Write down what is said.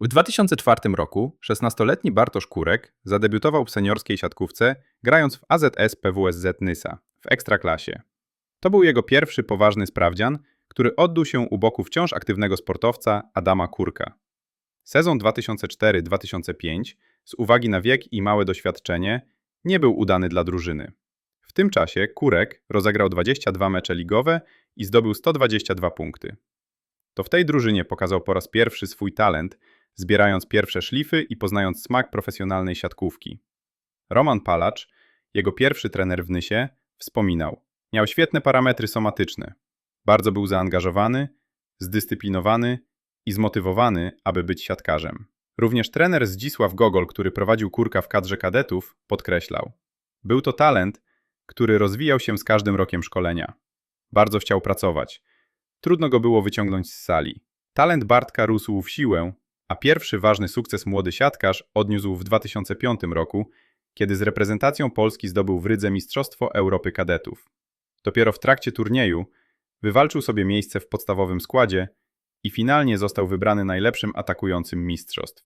W 2004 roku 16-letni Bartosz Kurek zadebiutował w seniorskiej siatkówce, grając w AZS PWSZ Nysa w Ekstraklasie. To był jego pierwszy poważny sprawdzian, który odbył się u boku wciąż aktywnego sportowca Adama Kurka. Sezon 2004-2005, z uwagi na wiek i małe doświadczenie, nie był udany dla drużyny. W tym czasie Kurek rozegrał 22 mecze ligowe i zdobył 122 punkty. To w tej drużynie pokazał po raz pierwszy swój talent, zbierając pierwsze szlify i poznając smak profesjonalnej siatkówki. Roman Palacz, jego pierwszy trener w Nysie, wspominał: Miał świetne parametry somatyczne. Bardzo był zaangażowany, zdyscyplinowany i zmotywowany, aby być siatkarzem. Również trener Zdzisław Gogol, który prowadził kurka w kadrze kadetów, podkreślał: Był to talent, który rozwijał się z każdym rokiem szkolenia. Bardzo chciał pracować. Trudno go było wyciągnąć z sali. Talent Bartka rósł w siłę, a pierwszy ważny sukces młody siatkarz odniósł w 2005 roku, kiedy z reprezentacją Polski zdobył w Rydze Mistrzostwo Europy Kadetów. Dopiero w trakcie turnieju wywalczył sobie miejsce w podstawowym składzie i finalnie został wybrany najlepszym atakującym mistrzostw.